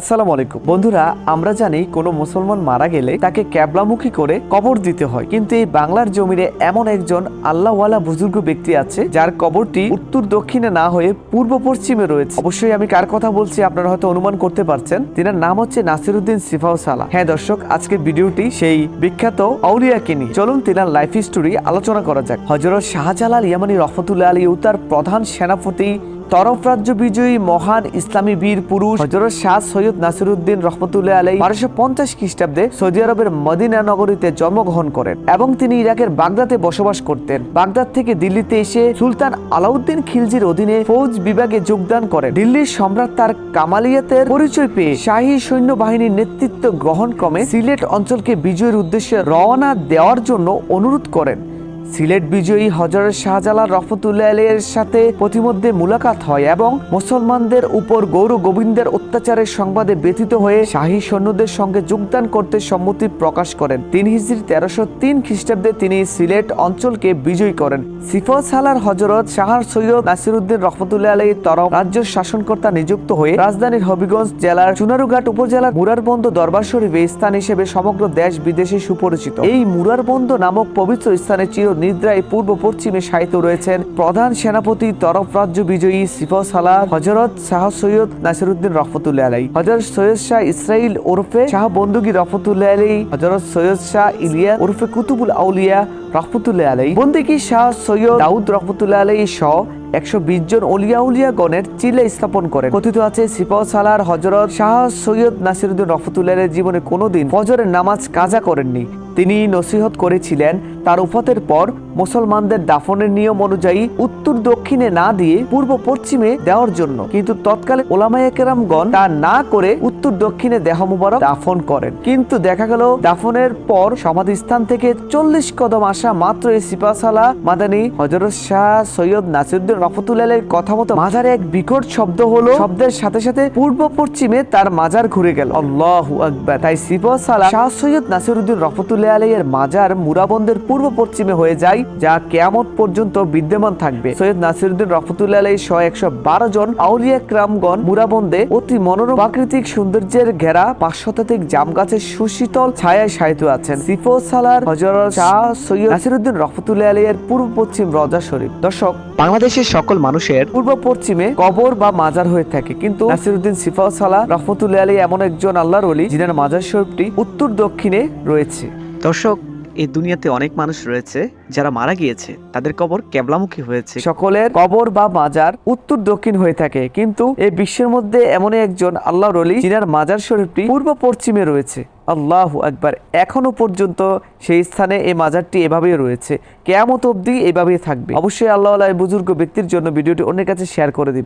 আসসালামু আলাইকুম। বন্ধুরা, আমরা জানি কোনো মুসলমান মারা গেলে তাকে ক্যাবলামুখী করে কবর দিতে হয়। কিন্তু এই বাংলার জমিনে এমন একজন আল্লাহওয়ালা বুজুর্গ ব্যক্তি আছে, যার কবরটি উত্তর দক্ষিণে না হয়ে পূর্ব পশ্চিমে রয়েছে। অবশ্যই আমি কার কথা বলছি আপনারা হয়তো অনুমান করতে পারছেন। তিনার নাম হচ্ছে নাসিরুদ্দিন সিফাউ সালা হ্যাঁ দর্শক, আজকের ভিডিওটি সেই বিখ্যাত আউলিয়াকে নিয়ে। চলুন তিনার লাইফ স্টোরি আলোচনা করা যাক। হজরত শাহজালাল ইয়ামানি রহমতুল্লাহ আলী তার প্রধান সেনাপতি তরফ রাজ্য বিজয়ী মহান ইসলামী বীর পুরুষ হজরত শাহ সৈয়দ নাসিরুদ্দিন রহমতুল্লাহ আলাই বারোশো পঞ্চাশ খ্রিস্টাব্দে সৌদি আরবের মদিনা নগরীতে জন্মগ্রহণ করেন এবং তিনি ইরাকের বাগদাদে বসবাস করতেন। বাগদাদ থেকে দিল্লিতে এসে সুলতান আলাউদ্দিন খিলজির অধীনে ফৌজ বিভাগে যোগদান করেন। দিল্লির সম্রাট তার কামালিয়াতের পরিচয় পেয়ে শাহী সৈন্যবাহিনীর নেতৃত্ব গ্রহণ ক্রমে সিলেট অঞ্চলকে বিজয়ের উদ্দেশ্যে রওনা দেওয়ার জন্য অনুরোধ করেন। সিলেট বিজয়ী হজরত শাহজালাল রহমতুল্লাহ আলীর সাথে প্রতিমধ্যে মুলাকাত হয় এবং মুসলমানদের উপর গৌর গোবিন্দের অত্যাচারের সংবাদে ব্যথিত হয়ে শাহী সৈন্যদের সঙ্গে যোগদান করতে সম্মতি প্রকাশ করেন। তিন হিজরি তেরোশো তিন খ্রিস্টাব্দে তিনি সিলেট অঞ্চলকে বিজয়ী করেন। সিফত সালার হজরত শাহর সৈয়দ নাসিরুদ্দিন রহমতুল্লাহ আলী তরফ রাজ্য শাসনকর্তা নিযুক্ত হয়ে রাজধানীর হবিগঞ্জ জেলার চুনারুঘাট উপজেলার মুরারবন্দ দরবার শরীফে স্থান হিসেবে সমগ্র দেশ বিদেশে সুপরিচিত। এই মুরারবন্দ নামক পবিত্র স্থানে চির নিদ্রায় পূর্ব পশ্চিমে শায়িত রয়েছেন প্রধান সেনাপতি তরফ রাজ্য বিজয়ী সিফত সালার হজরত শাহ সৈয়দ নাসিরুদ্দিন রহমতুল্লাহ আলাই হজরত সৈয়দ শাহ ইসরাইল ওরফে শাহ বন্দুকি রহমতুল্লাহ আলী হজরত সৈয়দ শাহ ইলিয়া ওরফে কুতুবুল আউলিয়া রহমতুল্লাহ আলাই বন্দিকি শাহ সৈয়দ দাউদ রহমতুল্লাহ আলাই সহ একশো বিশ জন অলিয়া গণের চিলে স্থাপন করেন। কথিত আছে সিপাহ সালার হজরত শাহ সৈয়দ নাসিরুদ্দিন রহমতুল্লাহ জীবনে কোনোদিন ফজরের নামাজ কাজা করেননি। তিনি নসিহত করেছিলেন তার উফাতের পর মুসলমানদের দাফনের নিয়ম অনুযায়ী উত্তর দক্ষিণে না দিয়ে পূর্ব পশ্চিমে দেওয়ার জন্য। কিন্তু তৎকালে ওলামায়ে কেরামগণ তা না করে উত্তর দক্ষিণে দেহ মুবারক দাফন করেন। কিন্তু দেখা গেল দাফনের পর সমাধিস্থান থেকে চল্লিশ কদম আসা মাত্র এই সিপাসালা মাদানী হজরত শাহ সৈয়দ নাসিরুদ্দিন রহমতুল্লাহ কথা মতো মাজারে এক বিকট শব্দ হলো। শব্দের সাথে সাথে পূর্ব পশ্চিমে তার মাজার ঘুরে গেল। আল্লাহ আকবার। তাই সিপাসালা শাহ সৈয়দ নাসিরুদ্দিন রহমতুল্লাহ আলাইয়ের মাজার মুরাবন্দের পূর্ব পশ্চিমে হয়ে যায় যা কেয়ামত পর্যন্ত বিদ্যমান থাকবে। সৈয়দ নাসিরুদ্দিন রহমতুল্লাহ আলাই সহ একশো বারো জন আউলিয়া ক্রামগণ মুরাবন্দে অতি মনোরম প্রাকৃতিক সৌন্দর্যের ঘেরা পাঁচ শতাধিক জাম গাছের সুশীতল ছায়ায় শায়িত আছেন। সিফো সালার হজরত শাহ সৈয়দ নাসিরুদ্দিন রহমতুল্লাহ আলাইয়ের পূর্ব পশ্চিম রজা শরীফ। দর্শক বাংলাদেশের সকল মানুষের পূর্ব পশ্চিমে কবর বা মাজার হয়ে থাকে কিন্তু নাসিরুদ্দিন সিফাউ সালাহ রহমতুল্লাহ আলী এমন একজন আল্লাহর অলি যিনার মাজার শরীফটি উত্তর দক্ষিণে রয়েছে। দর্শক এই দুনিয়াতে অনেক মানুষ রয়েছে যারা মারা গিয়েছে। তাদের কবর কেবলামুখী হয়েছে। সকলের কবর বা মাজার উত্তর দক্ষিণ হয়ে থাকে, কিন্তু এই বিশ্বের মধ্যে এমনই একজন আল্লাহ রলি যিনার মাজার শরীফটি পূর্ব পশ্চিমে রয়েছে। আল্লাহ একবার এখনও পর্যন্ত সেই স্থানে এই মাজারটি এভাবেই রয়েছে। কেয়ামত অবধি এভাবেই থাকবে। অবশ্যই আল্লাহ বুজুর্গ ব্যক্তির জন্য ভিডিওটি অন্যের কাছে শেয়ার করে দিবে।